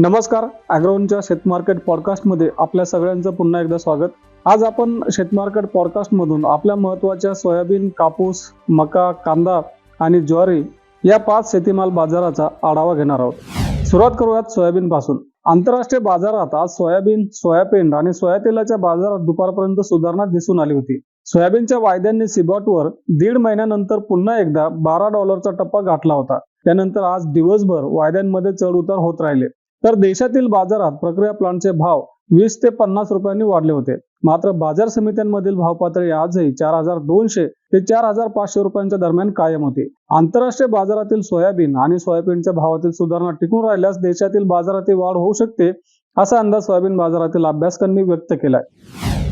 नमस्कार अॅग्रोनच्या शेतमार्केट पॉडकास्टमध्ये आपल्या सगळ्यांचं पुन्हा एकदा स्वागत. आज आपण शेतमार्केट पॉडकास्टमधून आपल्या महत्त्वाच्या सोयाबीन कापूस मका कांदा आणि ज्वारी या पाच शेतीमाल बाजाराचा आढावा घेणार आहोत. सुरुवात करूयात सोयाबीन पासून आंतरराष्ट्रीय बाजारात आज सोयाबीन सोयाबीन आणि सोयातेलाच्या बाजारात दुपारपर्यंत सुधारणा दिसून आली होती. सोयाबीनच्या वायद्यांनी सिबॉटवर दीड महिन्यानंतर पुन्हा एकदा बारा डॉलरचा टप्पा गाठला होता. त्यानंतर आज दिवसभर वायद्यांमध्ये चढ उतार होत राहिले. तर देशातील बाजारात प्रक्रिया प्लांटचे भाव वीस ते पन्नास रुपयांनी वाढले होते. मात्र बाजार समित्यांमधील भाव पातळी आजही चार हजार दोनशे ते चार हजार पाचशे रुपयांच्या दरम्यान कायम होती. आंतरराष्ट्रीय बाजारातील सोयाबीन आणि सोयाबीनच्या भावातील सुधारणा टिकून राहिल्यास देशातील बाजारातील वाढ होऊ शकते असा अंदाज सोयाबीन बाजारातील अभ्यासकांनी व्यक्त केलाय.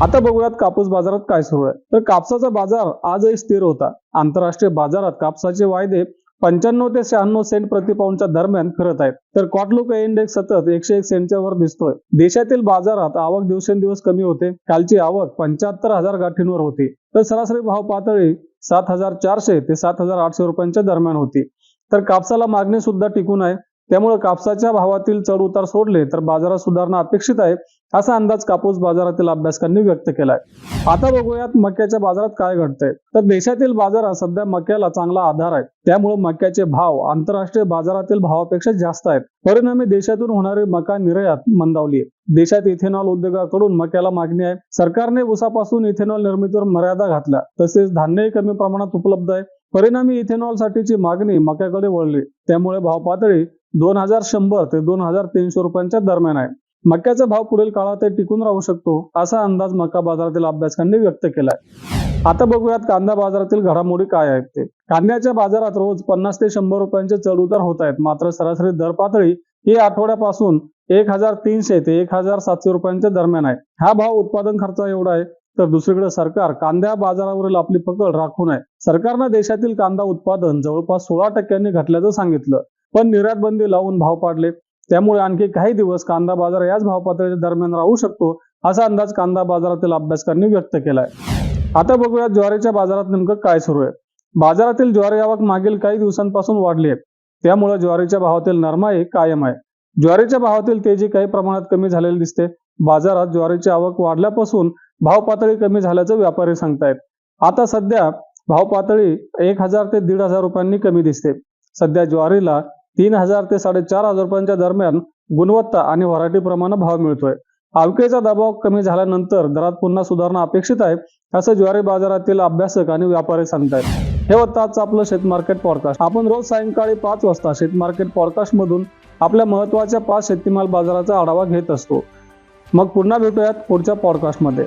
आता बघूयात कापूस बाजारात काय सुरू आहे. तर कापसाचा बाजार आजही स्थिर होता. आंतरराष्ट्रीय बाजारात कापसाचे वायदे पंच्याण्णव ते शहाण्णव सेंट प्रतिपाऊंडच्या दरम्यान फिरत आहेत. तर कॉटलुक इंडेक्स सतत एकशे एक सेंटच्या वर दिसतोय. देशातील बाजारात आवक दिवसेंदिवस कमी होते. कालची आवक पंच्याहत्तर हजार गाठींवर होती. तर सरासरी भाव पातळी सात हजार चारशे ते सात हजार आठशे रुपयांच्या दरम्यान होती. तर कापसाला मागणी सुद्धा टिकून आहे. त्यामुळे कापसाच्या भावातील चढ उतार सोडले तर बाजारात सुधारणा अपेक्षित आहे असा अंदाज कापूस बाजारातील अभ्यासकांनी व्यक्त केलाय. आता बघूयात मक्याच्या बाजारात काय घडतंय. तर देशातील बाजारात सध्या मक्याला चांगला आधार आहे. त्यामुळे मक्याचे भाव आंतरराष्ट्रीय बाजारातील भावापेक्षा जास्त आहेत. परिणामी देशातून होणारी मका निर्यात मंदावली आहे. देशात इथेनॉल उद्योगाकडून मक्याला मागणी आहे. सरकारने उसापासून इथेनॉल निर्मितीवर मर्यादा घातल्या. तसेच धान्यही कमी प्रमाणात उपलब्ध आहे. परिणामी इथेनॉल साठीची मागणी मक्याकडे वळली. त्यामुळे भाव पातळी दोन हजार शंभर ते दोन हजार तीनशे रुपयांच्या दरम्यान आहे. मक्याचा भाव पुढील काळात टिकून राहू शकतो असा अंदाज मका बाजारातील अभ्यासकांनी व्यक्त केलाय. आता बघूयात कांदा बाजारातील घडामोडी काय आहेत ते. कांद्याच्या बाजारात रोज पन्नास ते शंभर रुपयांचे चढ उतार होत आहेत मात्र सरासरी दर पातळी ही आठवड्यापासून एक हजार तीनशे ते एक हजार सातशे रुपयांच्या दरम्यान आहे. हा भाव उत्पादन खर्च एवढा आहे तर दुसरीकडे सरकार कांद्या बाजारावरील आपली पकड राखून आहे. सरकारनं देशातील कांदा उत्पादन जवळपास सोळा टक्क्यांनी घटल्याचं सांगितलं. पण निर्यात बंदी लावून भाव पाडले. त्यामुळे आणखी काही दिवस कांदा बाजार याच भाव पातळीच्या दरम्यान राहू शकतो असा अंदाज कांदा बाजारातील अभ्यासकांनी व्यक्त केलाय. आता बघूया ज्वारीच्या बाजारात नेमकं काय सुरू आहे. बाजारातील ज्वारी आवक मागील काही दिवसांपासून वाढली आहे. त्यामुळे ज्वारीच्या भावातील नरमाई कायम आहे. ज्वारीच्या भावातील तेजी काही प्रमाणात कमी झालेली दिसते. बाजारात ज्वारीची आवक वाढल्यापासून भाव पातळी कमी झाल्याचं व्यापारी सांगतायत. आता सध्या भाव पातळी एक हजार ते दीड हजार रुपयांनी कमी दिसते. सध्या ज्वारीला तीन हजार ते साडेचार हजार रुपयांच्या दरम्यान गुणवत्ता आणि व्हरायटी प्रमाणे भाव मिळतोय. आवकेचा दबाव कमी झाल्यानंतर दरात पुन्हा सुधारणा अपेक्षित आहे असं ज्वारी बाजारातील अभ्यासक आणि व्यापारी सांगतायत. हे होतं आजचं आपलं शेतमार्केट पॉडकास्ट आपण रोज सायंकाळी पाच वाजता शेतमार्केट पॉडकास्ट मधून आपल्या महत्त्वाच्या पाच शेतीमाल बाजाराचा आढावा घेत असतो. मग पुन्हा भेटूयात पुढच्या पॉडकास्टमध्ये